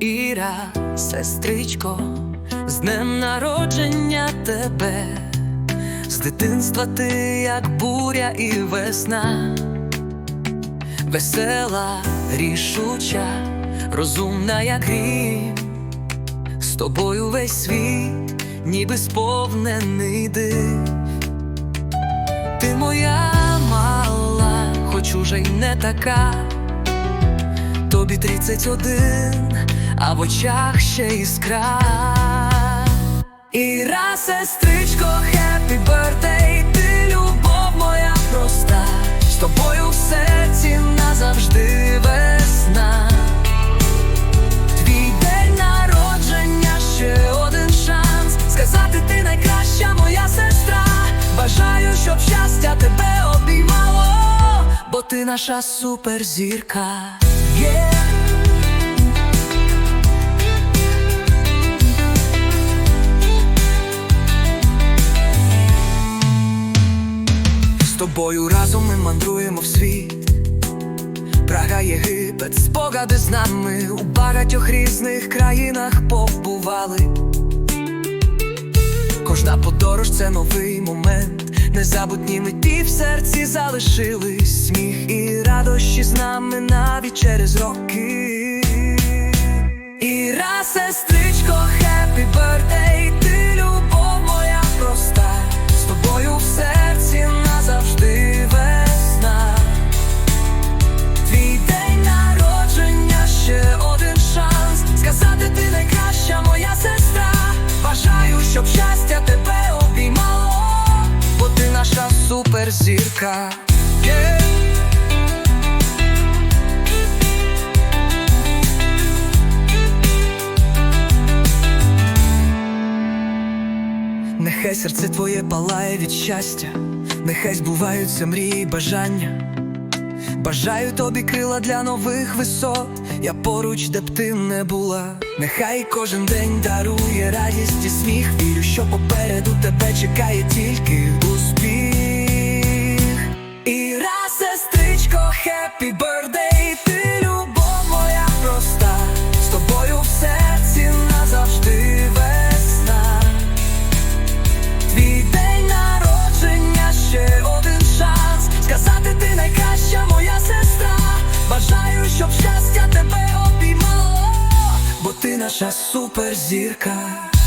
щира сестричко, з днем народження тебе, з дитинства ти, як буря і весна, весела, рішуча, розумна, як грім, з тобою весь світ, ніби сповнений див. Ти моя мала, хоч уже й не така. Тобі тридцять один, а в очах ще іскра. Іра, сестричко, хеппі бертей, ти любов моя проста, з тобою в серці назавжди весна. Твій день народження ще один шанс сказати ти найкраща моя сестра. Бажаю, щоб щастя тебе обіймало, бо ти наша суперзірка. Yeah. Тобою разом ми мандруємо в світ. Прага, Єгипет, спогади з нами у багатьох різних країнах побували. Кожна подорож це новий момент, незабутні миті в серці залишились сміх і радощі з нами навіть через роки. Іра, сестричко, хеппі суперзірка. Нехай серце твоє палає від щастя, нехай збуваються мрії бажання. Бажаю тобі крила для нових висот, я поруч, де б ти не була. Нехай кожен день дарує радість і сміх. Вірю, що попереду наша суперзірка.